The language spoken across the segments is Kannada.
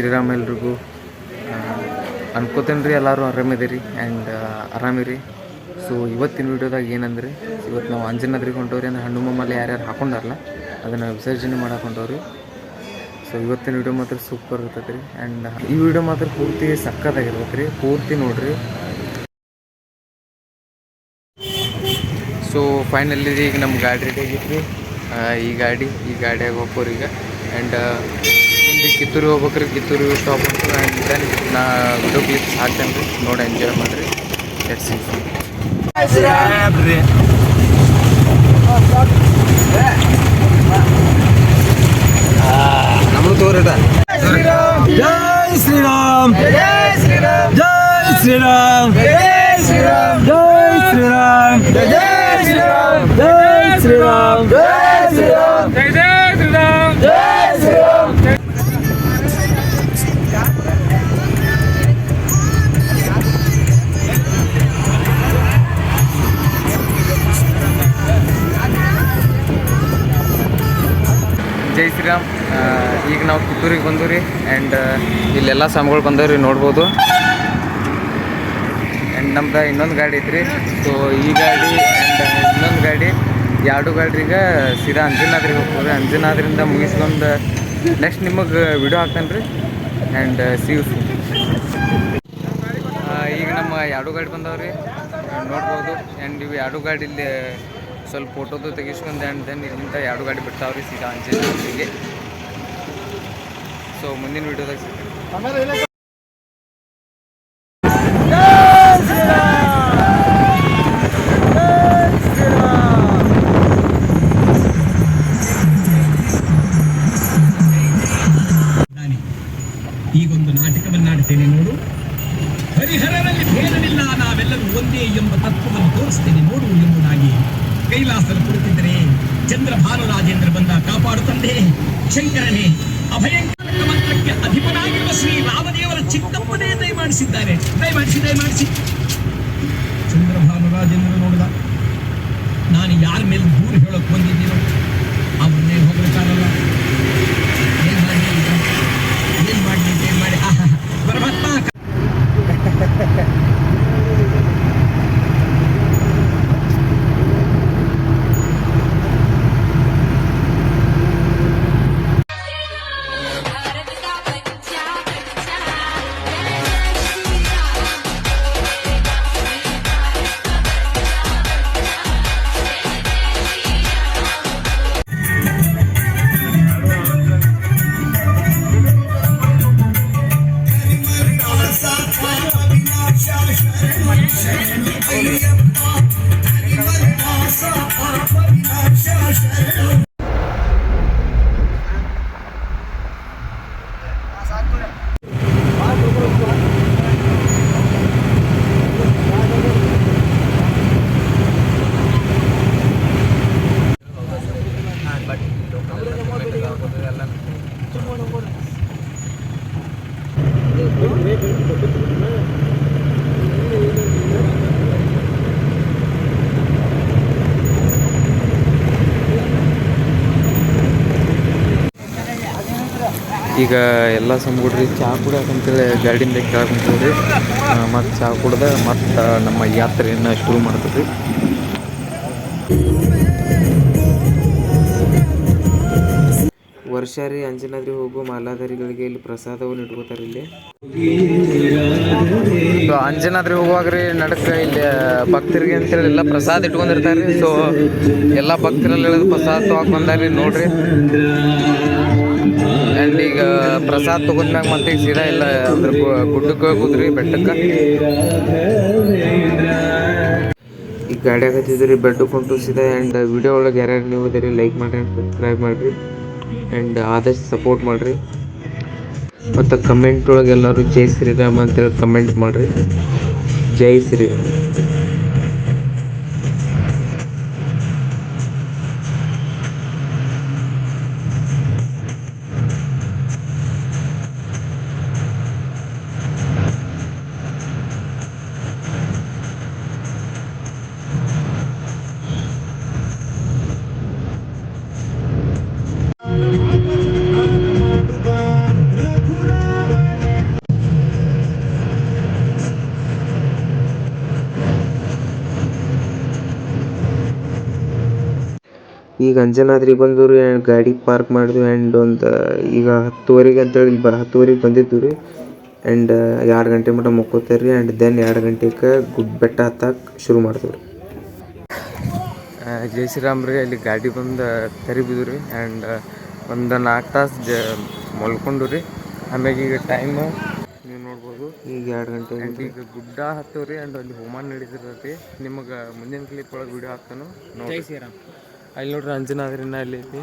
ಶ್ರೀರಾಮ್ ಎಲ್ರಿಗೂ ಅನ್ಕೋತೇನೆ ರೀ ಎಲ್ಲರೂ ಆರಾಮಿದ್ದೀರಿ ಆ್ಯಂಡ್ ಆರಾಮಿರಿ. ಸೊ ಇವತ್ತಿನ ವೀಡಿಯೋದಾಗ ಏನಂದ್ರೆ ಇವತ್ತು ನಾವು ಅಂಜನಾದ್ರಿಗೆ ಹೊಂಟವ್ರಿ ಅಂದ್ರೆ ಹಣ್ಣು ಮಮ್ಮಲ್ಲಿ ಯಾರ್ಯಾರು ಹಾಕೊಂಡಾರಲ್ಲ ಅದನ್ನು ವಿಸರ್ಜನೆ ಮಾಡಕ್ಕೆ ಹೊಂಟವ್ರಿ. ಸೊ ಇವತ್ತಿನ ವಿಡಿಯೋ ಮಾತ್ರ ಸೂಪರ್ ಇರ್ತೈತೆ ರೀ ಆ್ಯಂಡ್ ಈ ವಿಡಿಯೋ ಮಾತ್ರ ಪೂರ್ತಿ ಸಕ್ಕತ್ತಾಗಿರ್ತೈತೆ ರೀ ಪೂರ್ತಿ ನೋಡಿರಿ. ಸೊ ಫೈನಲಿ ಈಗ ನಮ್ಮ ಗಾಡಿ ರೆಡಿ ಆಗಿತ್ತು ಆ, ಈ ಗಾಡಿ ಈ ಗಾಡಿಯಾಗ ಈಗ. ಆ್ಯಂಡ್ ಮುಂದೆ ಕಿತ್ತೂರು ಹೋಗ್ಬೇಕ್ರಿ. ಕಿತ್ತೂರು ಸ್ಟಾಪ್ ಅಂತ ನಾ ವಿಡಿಯೋ ಕ್ಲಿಪ್ಸ್ ಹಾಕ್ತೇನೆ ರೀ. ನೋಡಿ ಎಂಜಾಯ್ ಮಾಡಿರಿ. ಲೆಟ್ಸ್ ನಮ್ದು ತೋರಟ ಜೈ ಶ್ರೀರಾಮ್. ಜೈ ಶ್ರೀರಾಮ್. ಜೈ ಶ್ರೀರಾಮ್. ಜೈ ಶ್ರೀರಾಮ್. ಜೈ ಶ್ರೀರಾಮ್. ಜೈ ಶ್ರೀರಾಮ್. ಜೈ ಶ್ರೀರಾಮ್. ಜೈ ಶ್ರೀರಾಮ್. ಜೈ ಶ್ರೀರಾಮ್. ಈಗ ನಾವು ಕಿತ್ತೂರಿಗೆ ಬಂದು ರೀ. ಆ್ಯಂಡ್ ಇಲ್ಲೆಲ್ಲ ಸ್ವಾಮಿಗಳು ಬಂದವ್ರಿ ನೋಡ್ಬೋದು. ಆ್ಯಂಡ್ ನಮ್ದು ಇನ್ನೊಂದು ಗಾಡಿ ಐತ್ರಿ. ಸೊ ಈ ಗಾಡಿ ಆ್ಯಂಡ್ ಇನ್ನೊಂದು ಗಾಡಿ ಎರಡು ಈಗ ಸೀದಾ ಅಂಜನಾದ್ರಿಗೆ ಹೋಗ್ತದೆ. ಅಂಜನಾದ್ರಿಂದ ಮುಗಿಸ್ಕೊಂಡು ನೆಕ್ಸ್ಟ್ ನಿಮಗೆ ವಿಡಿಯೋ ಹಾಕ್ತಾನೆ ರೀ. ಆ್ಯಂಡ್ ಸಿ ಯು ಈಗ ನಮ್ಮ ಎರಡು ಗಾಡಿ ಬಂದವ್ರಿ ನೋಡ್ಬೋದು. ಆ್ಯಂಡ್ ಇವು ಎರಡು ಗಾಡಿಲಿ ಸ್ವಲ್ಪ ಫೋಟೋದು ತೆಗಿಸ್ಕೊಂಡೆ ಆ್ಯಂಡ್ ದೆನ್ ಇಲ್ಲಿಂದ ಎರಡು ಗಾಡಿ ಬಿಡ್ತಾವ್ರಿ ಸೀದಾ ಅಂಜನಾದ್ರಿಗೆ ಸೊ ಮುಂದಿನ ವಿಡಿಯೋದಾಗ ಸಿಗ್ತೀನಿ. ನೋಡು. ಹರಿಹರರಲ್ಲಿ ಭೇದವಿಲ್ಲ, ನಾವೆಲ್ಲರೂ ಒಂದೇ ಎಂಬ ತತ್ವವನ್ನು ತೋರಿಸ್ತೇನೆ. ಚಂದ್ರ ಭಾನುರಾಜೇಂದ್ರ ಬಂದ ಕಾಪಾಡು ತಂದೆ ಶಂಕರನೇ ಅಭಯಂಕರ ಮಂತ್ರಕ್ಕೆ ಅಧಿಪನಾಗಿರುವ ಶ್ರೀ ರಾಮದೇವರ ಚಿಕ್ಕಪ್ಪನೇ ದಯಮಾಡಿಸಿದ್ದಾರೆ. ದಯಮಾಡಿಸಿ ದಯಮಾಡಿಸಿ ಚಂದ್ರ ಭಾನುರಾಜೇಂದ್ರ ನೋಡಿದ. ನಾನು ಯಾರ ಮೇಲೆ ದೂರು ಹೇಳಕ್ ಬಂದಿದ್ದೀನೋ ಅವನ್ನೇ ಹೋಗ್ಲಿಕ್ಕಾಗಲ್ಲ ಈಗ ಎಲ್ಲ ಸಂಬಿಡ್ರಿ ಚಹಾ ಕುಡಿಯೋಕಂತೇಳಿ ಗಾಡಿಯಿಂದ ಕೆಳಗೆ ಮತ್ತು ಚಹಾ ಕುಡ್ದ ಮತ್ತು ನಮ್ಮ ಯಾತ್ರೆಯನ್ನು ಶುರು ಮಾಡ್ತೀವಿ ವರ್ಷ ರೀ ಅಂಜನಾದ್ರಿ ಹೋಗೋ ಮಾಲಾಧಾರಿಗಳಿಗೆ ಇಲ್ಲಿ ಪ್ರಸಾದವನ್ನು ಇಟ್ಕೋತಾರೆ ಇಲ್ಲಿ. ಸೊ ಅಂಜನಾದ್ರಿ ಹೋಗುವಾಗ ರೀ ನಡಕ ಇಲ್ಲಿ ಭಕ್ತರಿಗೆ ಅಂತೇಳಿ ಎಲ್ಲ ಪ್ರಸಾದ ಇಟ್ಕೊಂಡಿರ್ತಾರೆ ರೀ. ಸೊ ಎಲ್ಲ ಭಕ್ತರಲ್ಲಿ ಇಳಿದು ಪ್ರಸಾದ ತೊಗೊಳಕ್ ಬಂದಾರಿ ನೋಡ್ರಿ. ಆ್ಯಂಡ್ ಈಗ ಪ್ರಸಾದ್ ತಗೊಂಡ್ಮ್ಯಾಗ ಮತ್ತೆ ಈಗ ಸೀದಾ ಇಲ್ಲ ಅಂದ್ರೆ ಗುಡ್ಡಕ್ಕೆ ಹೋಗುದ್ರಿ ಬೆಟ್ಟಕ್ಕೆ. ಈಗ ಗಾಡಿ ಆಗತ್ತಿದ್ರಿ ಬೆಡ್ ಕೊಂಡು ಸೀದಾ. ಆ್ಯಂಡ್ ವಿಡಿಯೋ ಒಳಗೆ ಯಾರ್ಯಾರು ನೀವು ಇದ್ರಿ ಲೈಕ್ ಮಾಡಿರಿ ಸಬ್ಸ್ಕ್ರೈಬ್ ಮಾಡಿರಿ. ಆ್ಯಂಡ್ ಆದಷ್ಟು ಸಪೋರ್ಟ್ ಮಾಡಿರಿ. ಮತ್ತು ಕಮೆಂಟ್ ಒಳಗೆ ಎಲ್ಲರೂ ಜೈ ಶ್ರೀರಾಮ್ ಅಂತೇಳಿ ಕಮೆಂಟ್ ಮಾಡಿರಿ. ಜೈ ಶ್ರೀರಾಮ್. ಈಗ ಅಂಜನಾದ್ರಿ ಬಂದವ್ರಿ ಆ್ಯಂಡ್ ಗಾಡಿ ಪಾರ್ಕ್ ಮಾಡಿದ್ವಿ ಆ್ಯಂಡ್ ಒಂದು ಈಗ ಹತ್ತುವರೆಗೆ ಅಂತೇಳಿ ಇಲ್ಲಿ ಬ ಹತ್ತುವರೆಗೆ ಬಂದಿದ್ದು ರೀ. ಆ್ಯಂಡ್ ಎರಡು ಗಂಟೆ ಮಟ್ಟ ಮುಕ್ಕೋತಾರೆ ರೀ. ಆ್ಯಂಡ್ ದೆನ್ ಎರಡು ಗಂಟೆಗೆ ಗುಡ್ ಬೆಟ್ಟ ಹತ್ತಕ್ಕೆ ಶುರು ಮಾಡ್ತೀವಿ ರೀ. ಜೈ ಶ್ರೀರಾಮ್ರಿ ಅಲ್ಲಿ ಗಾಡಿ ಬಂದು ತೆರಿಬಿದ್ದು ರೀ. ಆ್ಯಂಡ್ ಒಂದು ನಾಲ್ಕು ತಾಸು ಜ ಮಲ್ಕೊಂಡು ರೀ. ಆಮ್ಯಾಗ ಈಗ ಟೈಮ್ ನೀವು ನೋಡ್ಬೋದು. ಈಗ ಎರಡು ಗಂಟೆ ಆ್ಯಂಡ್ ಈಗ ಗುಡ್ಡ ಹತ್ತವ್ರಿ ರೀ. ಆ್ಯಂಡ್ ಅಲ್ಲಿ ಹೋಮ ನಡೀತಿರ್ತೈತಿ ನಿಮಗೆ ಮುಂದಿನ ಕ್ಲಿಪ್ ಒಳಗೆ ವಿಡಿಯೋ ಹಾಕ್ತಾನು. ನೋಡಿ ಶ್ರೀರಾಮ್. ಅಲ್ಲಿ ನೋಡ್ರಿ ಅಂಜನಾದ್ರಿನ ಅಲ್ಲಿ ಐತಿ.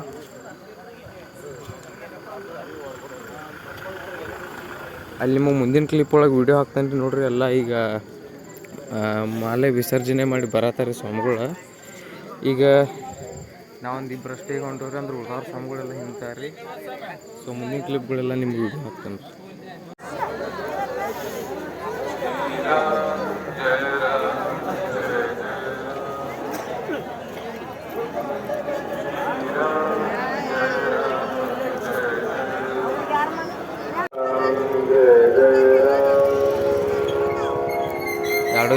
ಅಲ್ಲಿ ನಿಮಗೆ ಮುಂದಿನ ಕ್ಲಿಪ್ ಒಳಗೆ ವಿಡಿಯೋ ಹಾಕ್ತಾನೆ ರೀ ನೋಡ್ರಿ, ಎಲ್ಲ ಈಗ ಮಾಲೆ ವಿಸರ್ಜನೆ ಮಾಡಿ ಬರತ್ತಾರೆ ಸ್ವಾಮಿಗಳು. ಈಗ ನಾವೊಂದು ಇಬ್ಬರು ಅಷ್ಟೇ ಹೊಂಟವ್ರಿ ಅಂದ್ರೆ ಉಳ್ದಾರ ಸ್ವಾಮಿಗಳೆಲ್ಲ ಹಿಂತಾರೆ ಸೊ ಮುಂದಿನ ಕ್ಲಿಪ್ಗಳೆಲ್ಲ ನಿಮ್ಗೆ ವಿಡಿಯೋ ಹಾಕ್ತಾನೆ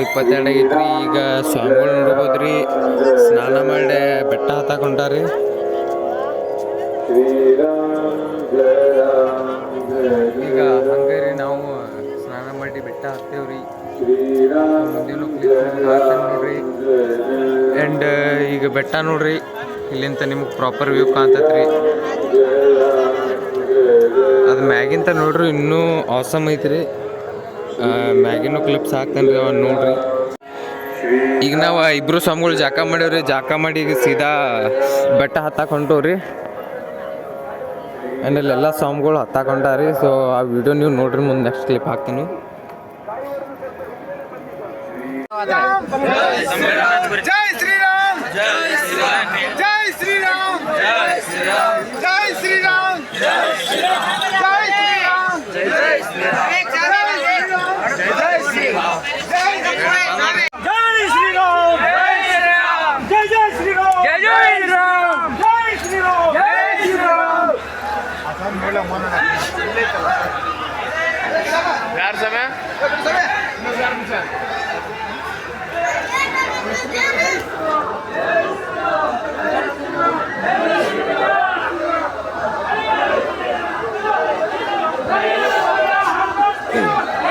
ಇಪ್ಪತ್ತೆರಡು ಆಗೈತ್ರಿ ಈಗ ಸ್ವಾಮಿಗಳು ನೋಡ್ಬೋದ್ರಿ. ಸ್ನಾನ ಮಾಡಿ ಬೆಟ್ಟ ಹತ್ತಾಕ್ ಹೊಂಟಾರಿ. ಈಗ ಹಂಗೆ ರೀ ನಾವು ಸ್ನಾನ ಮಾಡಿ ಬೆಟ್ಟ ಹತ್ತೇವ್ರಿ. ಮುಂದಿನ ನೋಡ್ರಿ. ಆ್ಯಂಡ್ ಈಗ ಬೆಟ್ಟ ನೋಡ್ರಿ ಇಲ್ಲಿಂದ ನಿಮಗೆ ಪ್ರಾಪರ್ ವ್ಯೂ ಕಾಣ್ತೈತ್ರಿ. ಅದು ಮ್ಯಾಗಿಂತ ನೋಡ್ರಿ ಇನ್ನೂ ಆಸಮ್ ಐತ್ರಿ. ಮ್ಯಾಗಿನೂ ಕ್ಲಿಪ್ಸ್ ಹಾಕ್ತಾನೆ ರೀ ಅವ್ನು ನೋಡ್ರಿ. ಈಗ ನಾವು ಇಬ್ಬರು ಸ್ವಾಮಿಗಳು ಜಾಕ ಮಾಡೇವ್ರಿ. ಜಾಕ ಮಾಡಿ ಈಗ ಸೀದಾ ಬೆಟ್ಟ ಹತ್ತಾಕ್ ಹೊಂಟವ್ರಿ. ಆ್ಯಂಡ್ ಹತ್ತಾಕೊಂಡಾರಿ ಹೊಂಟಾರಿ. ಸೊ ಆ ವಿಡಿಯೋ ನೀವು ನೋಡ್ರಿ, ಮುಂದೆ ನೆಕ್ಸ್ಟ್ ಕ್ಲಿಪ್ ಹಾಕ್ತೀನಿ.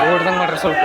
ಓಡ್ದಂಗೆ ಮಾಡ್ರಿ ಸ್ವಲ್ಪ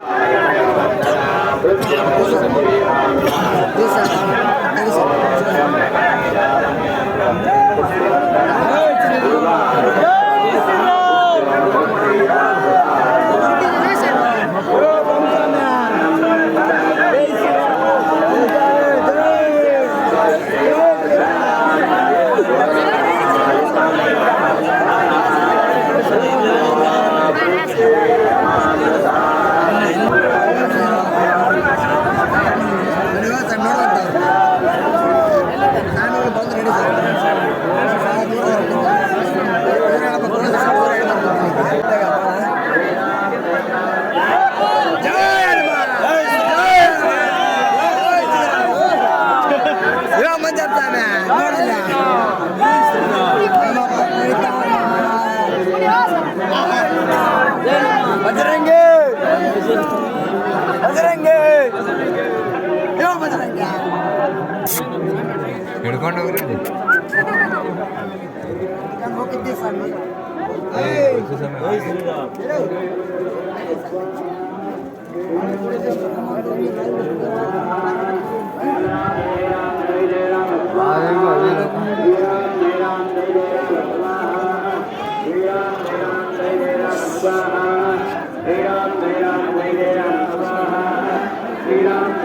Dice. ಹಿಡ್ಕೊಂಡು ಹೋಗ್ರಿ ಹೋಗಿದ್ದೆ ಸರ್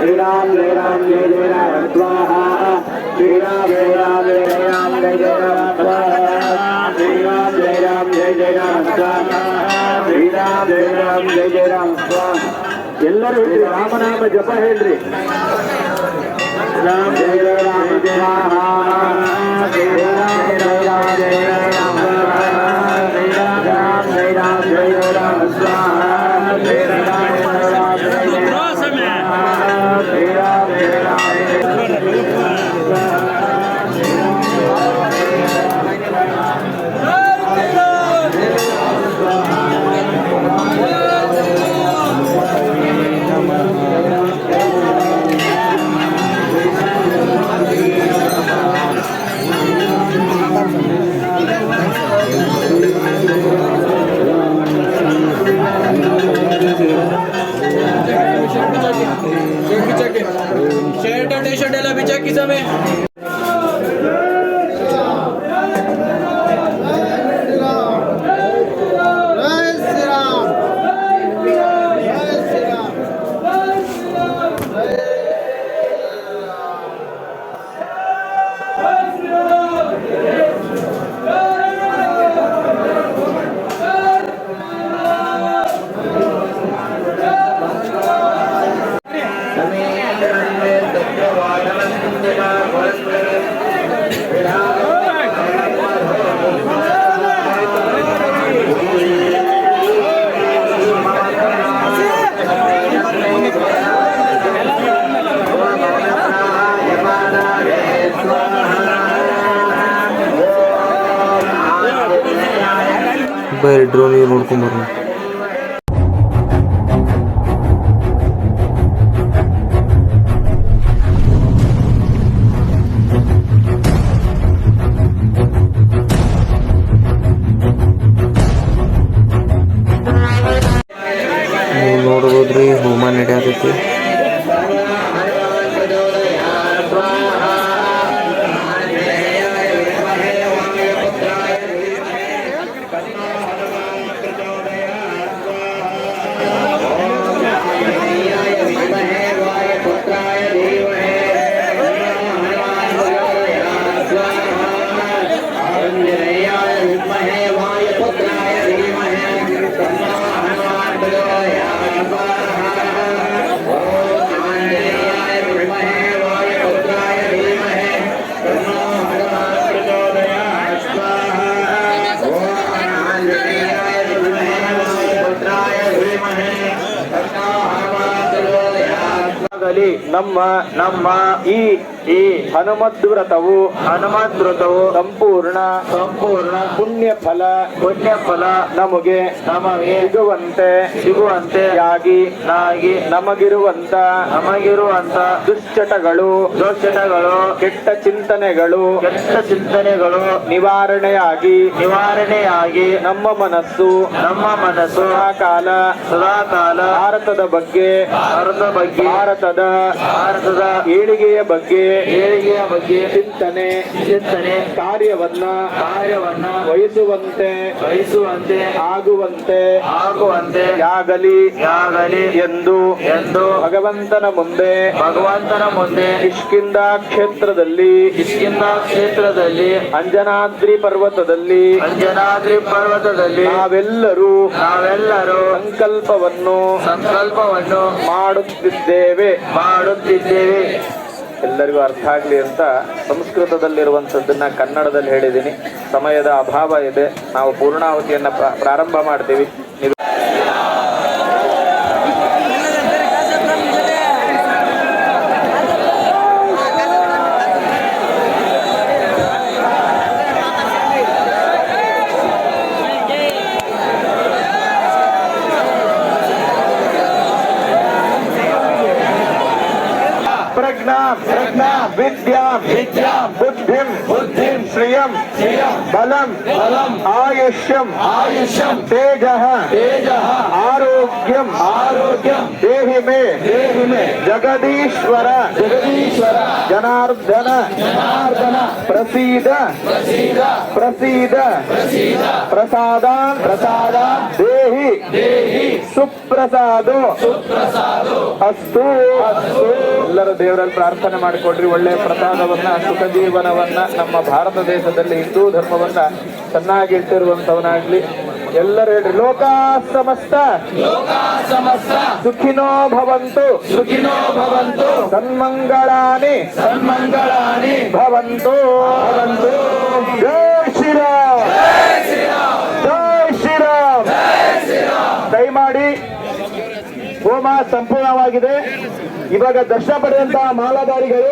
ಸ್ವಾಹ ಶ್ರೀರಾಮ್ ಜಯ ರಾಮ್ ಜಯ ಜಯ ರಾಮ ಸ್ವಾಹ ಶ್ರೀರಾಮ್ ಜಯ ರಾಮ್ ಜಯ ಜಯ ರಾಮ ಜಯ ಜಯ ರಾಮ ಸ್ವಾಹ ಶ್ರೀರಾಮ್ ಜಯ ರಾಮ್ ಜಯ ಜಯ ರಾಮ ಸ್ವಾಹ ಶ್ರೀರಾಮ್ ಜಯ ರಾಮ್ ಜಯ ಜಯ ರಾಮ ಸ್ವಾಹ ಎಲ್ಲರೂ ಹೇಳ್ರಿ ರಾಮನಾಮ ಜಪ ಹೇಳ್ರಿ ರಾಮ ಜಯ ಜಯ ರಾಮ ಸ್ವಾಹ ಶ್ರೀರಾಮ್ ಜಯ ರಾಮ ಜಯ ಜಯ ರಾಮ ನಮ್ಮಲ್ಲಿ ನಮ್ಮ ನಮ್ಮ ಈ ಈ ಹನುಮದ್ ಹನುಮದ್ವ್ರತವು ಹನುಮದ್ ವ್ರತವು ಸಂಪೂರ್ಣ ಸಂಪೂರ್ಣ ಪುಣ್ಯ ಫಲ ಪುಣ್ಯ ಫಲ ನಮಗೆ ನಮಗೆ ಸಿಗುವಂತೆ ಸಿಗುವಂತೆ ಆಗಿ ನಾಗಿ ನಮಗಿರುವಂತ ನಮಗಿರುವಂತ ದುಶ್ಚಟಗಳು ದುಶ್ಚಟಗಳು ಕೆಟ್ಟ ಚಿಂತನೆಗಳು ಕೆಟ್ಟ ಚಿಂತನೆಗಳು ನಿವಾರಣೆಯಾಗಿ ನಿವಾರಣೆಯಾಗಿ ನಮ್ಮ ಮನಸ್ಸು ನಮ್ಮ ಮನಸ್ಸು ಸದಾಕಾಲ ಸದಾಕಾಲ ಭಾರತದ ಬಗ್ಗೆ ಭಾರತದ ಬಗ್ಗೆ ಭಾರತದ ಭಾರತದ ಏಳಿಗೆಯ ಬಗ್ಗೆ ಏಳಿಗೆಯ ಬಗ್ಗೆ ಚಿಂತನೆ ಚಿಂತನೆ ಕಾರ್ಯವನ್ನ ಕಾರ್ಯವನ್ನ ವಹಿಸುವಂತೆ ವಹಿಸುವಂತೆ ಆಗುವಂತೆ ಆಗುವಂತೆ ಯಾಗಲಿ ಯಾಗಲಿ ಎಂದು ಎಂದು ಭಗವಂತನ ಮುಂದೆ ಭಗವಂತನ ಮುಂದೆ ಇಷ್ಕಿಂದ ಕ್ಷೇತ್ರದಲ್ಲಿ ಇಷ್ಕಿಂದ ಕ್ಷೇತ್ರದಲ್ಲಿ ಅಂಜನಾದ್ರಿ ಪರ್ವತದಲ್ಲಿ ಅಂಜನಾದ್ರಿ ಪರ್ವತದಲ್ಲಿ ನಾವೆಲ್ಲರೂ ನಾವೆಲ್ಲರೂ ಸಂಕಲ್ಪವನ್ನು ಸಂಕಲ್ಪವನ್ನು ಮಾಡುತ್ತಿದ್ದೇವೆ. ಮಾಡುತ್ತಿದ್ದೇವೆ. ಎಲ್ಲರಿಗೂ ಅರ್ಥ ಆಗಲಿ ಅಂತ ಸಂಸ್ಕೃತದಲ್ಲಿರುವಂಥದ್ದನ್ನು ಕನ್ನಡದಲ್ಲಿ ಹೇಳಿದ್ದೀನಿ. ಸಮಯದ ಅಭಾವ ಇದೆ. ನಾವು ಪೂರ್ಣಾವಧಿಯನ್ನು ಪ್ರ- ಪ್ರಾರಂಭ ಮಾಡ್ತೀವಿ. रत्नाम रत्नाम विद्या विद्या बुद्धि बुद्धि श्रियम बलम बलम, आयुष्यम आयुष्यम, तेज तेज, आरोग्यम आरोग्यम, देहि मे देहि मे, जगदीश्वर जगदीश्वर, जनार्दन जनार्दन, प्रसीद प्रसीद प्रसीद प्रसीद प्रसाद प्रसादान, देहि देहि, सुप्रसादो सुप्रसादो, अस्तु अस्तु लर देवर ಪ್ರಾರ್ಥನೆ ಮಾಡಿಕೊಡ್ರಿ. ಒಳ್ಳೆಯ ಪ್ರಸಾದವನ್ನ ಸುಖ ಜೀವನವನ್ನ ನಮ್ಮ ಭಾರತ ದೇಶದಲ್ಲಿ ಹಿಂದೂ ಧರ್ಮವನ್ನ ಚೆನ್ನಾಗಿ ಇಟ್ಟಿರುವಂತವನಾಗ್ಲಿ ಎಲ್ಲರೂ ಹೇಳ್ರಿ, ಲೋಕ ಸಮಸ್ತ. ಸುಖಿನೋ ಭವಂತು. ಸುಖಿನೋ ಭವಂತು ಸನ್ಮಂಗಳಾನಿ. ಸನ್ಮಂಗಳಾನಿ ಭವಂತು ಭವಂತು. ಜೈ ಶ್ರೀರಾಮ್. ಜೈ ಶ್ರೀರಾಮ್. ದಯಮಾಡಿ ಹೋಮ ಸಂಪೂರ್ಣವಾಗಿದೆ. ಇವಾಗ ದರ್ಶನ ಪಡೆದಂತಹ ಮಾಲಾಧಾರಿಗಳು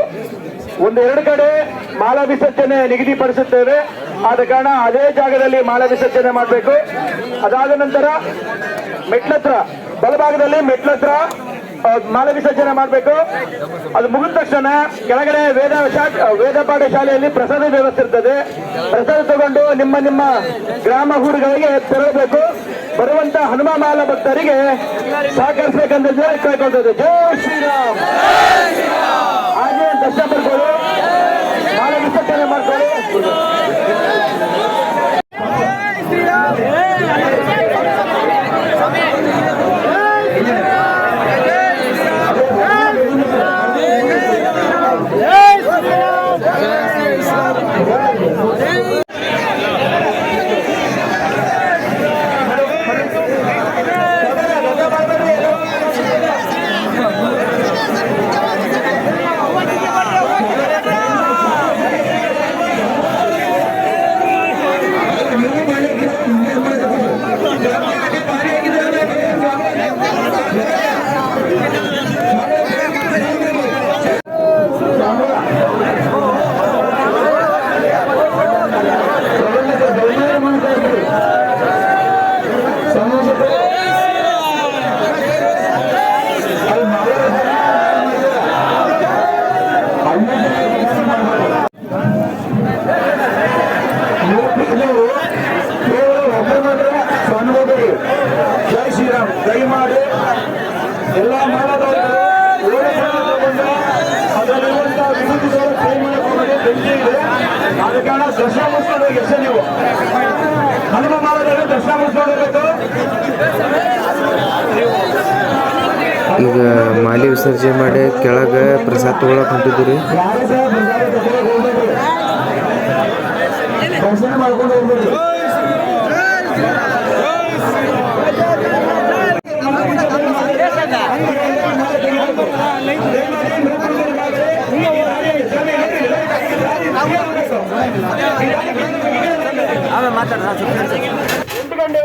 ಒಂದೆರಡು ಕಡೆ ಮಾಲಾ ವಿಸರ್ಜನೆ ನಿಗದಿಪಡಿಸುತ್ತೇವೆ. ಆದ ಕಾರಣ ಅದೇ ಜಾಗದಲ್ಲಿ ಮಾಲಾ ವಿಸರ್ಜನೆ ಮಾಡಬೇಕು. ಅದಾದ ನಂತರ ಮೆಟ್ಲತ್ರ, ಬಲಭಾಗದಲ್ಲಿ ಮೆಟ್ಲತ್ರ ಮಾಲಾ ವಿಸರ್ಜನೆ ಮಾಡಬೇಕು. ಅದು ಮುಗಿದ ತಕ್ಷಣ ಕೆಳಗಡೆ ವೇದ ವೇದ ಪಾಠ ಶಾಲೆಯಲ್ಲಿ ಪ್ರಸಾದ ವ್ಯವಸ್ಥೆ ಇರ್ತದೆ. ಪ್ರಸಾದ ತಗೊಂಡು ನಿಮ್ಮ ನಿಮ್ಮ ಗ್ರಾಮ ಊರುಗಳಿಗೆ ತೆರಳಬೇಕು. ಬರುವಂತ ಹನುಮ ಮಾಲ ಭಕ್ತರಿಗೆ ಸಹಕರಿಸಬೇಕಂತ ಕೇಳ್ಕೊಳ್ತದೆ ಜೈ ಶ್ರೀರಾಮ್.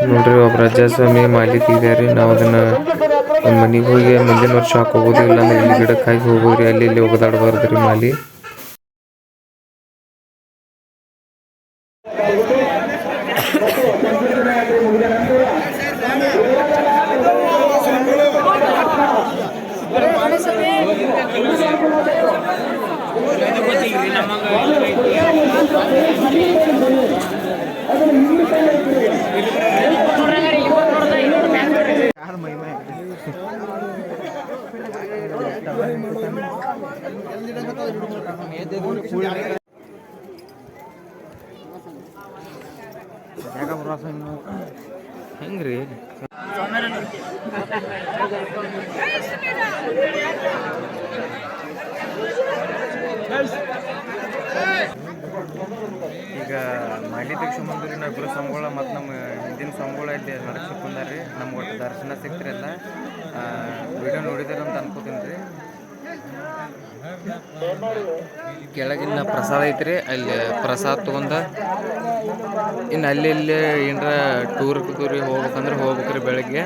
ನೋಡ್ರಿ, ಒಬ್ಬ ರಾಜಸ್ವಾಮಿ ಮಾಲಿ ಇದ್ದಾರೆ ನಾವು ಅದನ್ನ ಒಂದು ಮನೆಗೆ ಹೋಗಿ, ಮುಂದಿನ ವರ್ಷ ಹಾಕೋಬೋದು ಇಲ್ಲ ಅಂದ್ರೆ ಇಲ್ಲಿ ಗಿಡಕ್ಕೆ ಹಾಕಿ ಹೋಗೋದ್ರಿ ಅಲ್ಲಿ ಇಲ್ಲಿ ಒಗದಾಡಬಾರ್ದ್ರಿ ಮಾಲಿ. ಹೆಂಗ್ರಿ ಈಗ ಮಾಲಿ ತೆಗ್ಸ್ಕೊಂಬಂದ್ರಿ ನಾವು ಇಬ್ಬರು ಸಂಗೋಳ ಮತ್ತು ನಮ್ಮ ಹಿಂದಿನ ಸಂಬಳ ಇಲ್ಲಿ ನಡ್ಸಕ್ ರೀ ನಮ್ಗೆ ಒಟ್ಟು ದರ್ಶನ ಸಿಕ್ತಿರಲ್ಲ ವಿಡಿಯೋ ನೋಡಿದಾರ ಅಂತ ಅನ್ಕೋತೀನಿ ರೀ ಕೆಳಗಿನ ಪ್ರಸಾದ ಐತ್ರಿ. ಅಲ್ಲಿ ಪ್ರಸಾದ ತಗೊಂಡ ಇನ್ನು ಅಲ್ಲಿ ಇಲ್ಲಿ ಏನರ ಟೂರ್ ಟೂರಿಗೆ ಹೋಗ್ಬೇಕಂದ್ರೆ ಹೋಗ್ಬೇಕ್ರಿ ಬೆಳಗ್ಗೆ.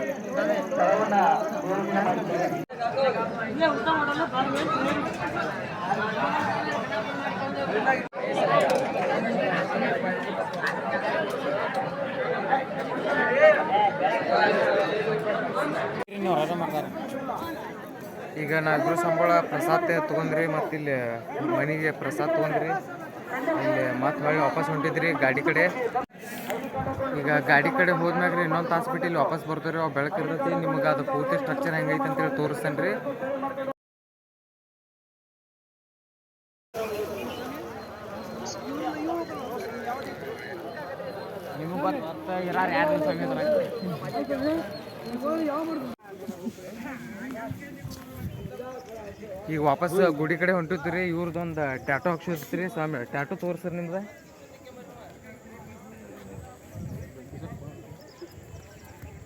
ಈಗ ನಾ ಗುರು ಸಂಬಳ ಪ್ರಸಾದ ತೊಗೊಂಡ್ರಿ, ಮತ್ತು ಇಲ್ಲಿ ಮನೆಗೆ ಪ್ರಸಾದ ತೊಗೊಂಡ್ರಿ. ಇಲ್ಲಿ ಮತ್ತೆ ಹೊಳ್ಳಿ ವಾಪಸ್ ಹೊಂಟಿದ್ರಿ ಗಾಡಿ ಕಡೆ. ಈಗ ಗಾಡಿ ಕಡೆ ಹೋದ್ಮ್ಯಾಗ ರೀ ಇನ್ನೊಂದು ತಾಸು ಬಿಟ್ಟು ಇಲ್ಲಿ ವಾಪಸ್ ಬರ್ತಾರೆ ಅವು ಬೆಳಕು ಇರ್ತೈತಿ. ನಿಮ್ಗೆ ಅದು ಪೂರ್ತಿ ಸ್ಟ್ರಕ್ಚರ್ ಹೆಂಗೈತೆ ಅಂತೇಳಿ ತೋರಿಸ್ತೇನೆ ರೀ ಈಗ ವಾಪಸ್ ಗುಡಿ ಕಡೆ ಹೊಂಟಿರ್ತೀರಿ ಇವ್ರದ್ದೊಂದು ಟ್ಯಾಟೋ ಹಾಕ್ಸಿರ್ತೀರಿ ಸ್ವಾಮಿ ಟ್ಯಾಟೋ ತೋರಿಸ್ರಿ ನಿಮ್ದು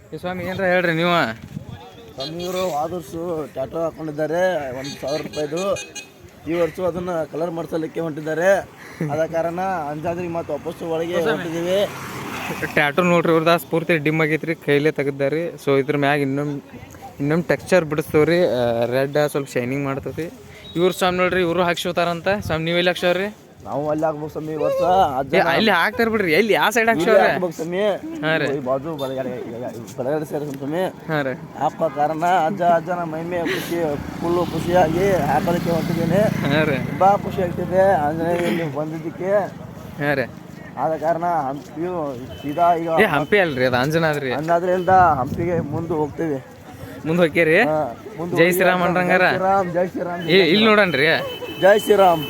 ಈ ಸ್ವಾಮಿ ಏನ್ರ ಹೇಳ್ರಿ ನೀವು? ಸ್ವಾಮಿಯವರು ವರ್ಷ ಟ್ಯಾಟೋ ಹಾಕೊಂಡಿದ್ದಾರೆ ಒಂದು ಸಾವಿರ ರೂಪಾಯಿದು ಈ ವರ್ಷ ಅದನ್ನ ಕಲರ್ ಮಾಡಿಸಲಿಕ್ಕೆ ಹೊಂಟಿದ್ದಾರೆ. ಆದ ಕಾರಣ ಅಂಜಾದ್ರಿ ಮತ್ತು ವಾಪಸ್ಸು ಒಳಗೆ ಹೊಂಟಿದ್ದೀವಿ ಟ್ಯಾಟೋ ನೋಡ್ರಿ ಇವ್ರದ್ದು ಸ್ಫೂರ್ತಿ ಡಿಮ್ ಆಗೈತ್ರಿ ಕೈಲೇ ತೆಗೆದಾರಿ. ಸೊ ಇದ್ರ ಮ್ಯಾಗ ಇನ್ನೊಮ್ಮೆ ಇನ್ನೊಮ್ಮೆ ಟೆಕ್ಸ್ಚರ್ ಬಿಡಿಸ್ತೇವ್ರಿ. ರೆಡ್ ಸ್ವಲ್ಪ ಶೈನಿಂಗ್ ಮಾಡ್ತೈತಿ. ಇವ್ರು ಸ್ವಾಮಿ ನೋಡ್ರಿ ಇವರು ಹಾಕ್ಸೋತಾರಂತ ಸ್ವಾಮಿ ನೀವು ಎಲ್ಲಿ ರೀ ನಾವು ಅಲ್ಲಿ ಹಾಕ್ಬೇಕು ಸ್ವಾಮಿ ವರ್ಷ. ಅಲ್ಲಿ ಹಾಕ್ತಾರ ಬಿಡ್ರಿ ಎಲ್ಲಿ ಆ ಸೈಡ್ ಹಾಕ್ಸೋ ಹಾಕ್ಸವ್ರಿ ಹಾಕ್ಬೇಕು ಸ್ವಾಮಿ. ಹಾಂ ರೀ. ಬಾಜು ಬಲಗಡೆ ಸೇರಿ ಸ್ವಾಮಿ. ಹಾಂ ರೀ. ಹಾಕೋ ಕಾರಣ ಅಜ್ಜ ಅಜ್ಜನ ಮೈಮೆ ಖುಷಿ ಫುಲ್ಲು ಖುಷಿಯಾಗಿ ಹಾಕೋದಕ್ಕೆ ಹೊಂಟಿದ್ದೀನಿ ಹಾಂ ರೀ. ತುಂಬ ಖುಷಿ ಆಗ್ತಿದೆ. ಆಂಜನೇಯ ಬಂದಿದ್ದಕ್ಕೆ. ಹಾಂ ರೀ. ಆದ ಕಾರಣ ಹಂಪಿಯು ಸೀದಾ ಈಗ ಏ ಹಂಪಿ ಅಲ್ರಿ ಅದು ಅಂಜನಾದ್ರಿ ಅಂದಾದ್ರಿಂದ ಹಂಪಿಗೆ ಮುಂದೆ ಹೋಗ್ತೀವಿ ಮುಂದೆ ಹೋಗ್ಯಾರಿ ಹಾ, ಮುಂದೆ ಜೈ ಶ್ರೀರಾಮ್ ಅನ್ರಂಗಾರ ಶ್ರೀರಾಮ್ ಜೈ ಶ್ರೀರಾಮ್. ಏ ಇಲ್ಲಿ ನೋಡನ್ರಿ. ಜೈ ಶ್ರೀರಾಮ್.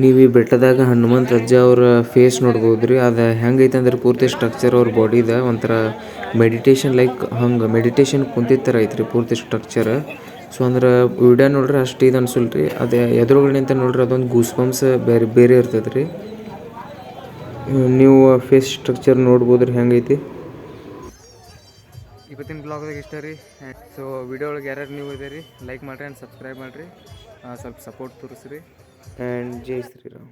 ನೀವು ಈ ಬೆಟ್ಟದಾಗ ಹನುಮಂತ ಅಜ್ಜ ಅವ್ರ ಫೇಸ್ ನೋಡ್ಬೋದು ರೀ ಅದು ಹೆಂಗೈತೆ ಅಂದ್ರೆ ಪೂರ್ತಿ ಸ್ಟ್ರಕ್ಚರ್ ಅವ್ರ ಬಾಡಿದ ಒಂಥರ ಮೆಡಿಟೇಷನ್ ಲೈಕ್ ಹಂಗೆ ಮೆಡಿಟೇಷನ್ ಕುಂತಿದ್ದ ಥರ ಐತ್ರಿ ಪೂರ್ತಿ ಸ್ಟ್ರಕ್ಚರ್ ಸೊ ಅಂದ್ರೆ ವಿಡಿಯೋ ನೋಡ್ರಿ ಅಷ್ಟು ಇದು ಅನ್ಸಲ್ರಿ. ಅದೇ ಎದುರುಗಡೆ ನಿಂತ ನೋಡ್ರಿ ಅದೊಂದು ಗೂಸ್ ಬಂಪ್ಸ್ ಬೇರೆ ಬೇರೆ ಇರ್ತದ್ರಿ. ನೀವು ಫೇಸ್ ಸ್ಟ್ರಕ್ಚರ್ ನೋಡ್ಬೋದ್ರಿ ಹೆಂಗೈತಿ? ಇವತ್ತಿನ ಬ್ಲಾಗ್ದಾಗ ಇಷ್ಟ ರೀ. ಸೊ ವಿಡಿಯೋ ಒಳಗೆ ಯಾರ್ಯಾರು ನೀವು ಇದೀರಿ ಲೈಕ್ ಮಾಡಿರಿ ಆ್ಯಂಡ್ ಸಬ್ಸ್ಕ್ರೈಬ್ ಮಾಡಿರಿ. ಸ್ವಲ್ಪ ಸಪೋರ್ಟ್ ತೋರಿಸ್ರಿ. ಆ್ಯಂಡ್ ಜೈ ಶ್ರೀರಾಮ್.